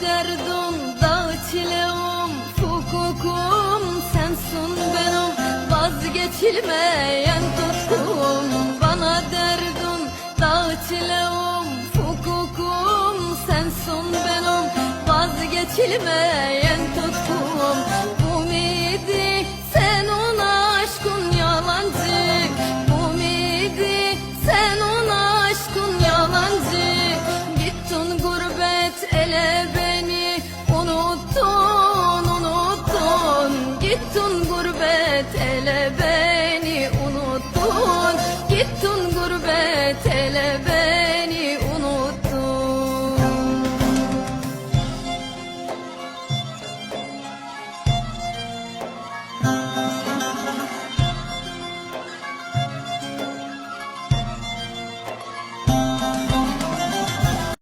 derdum dağ çileum Fukukum sensun benim. Vazgeçilmeyen tutkum Bana derdun dağ çileum Fukukum sensun benim. Vazgeçilmeyen Tuttun gurbet ele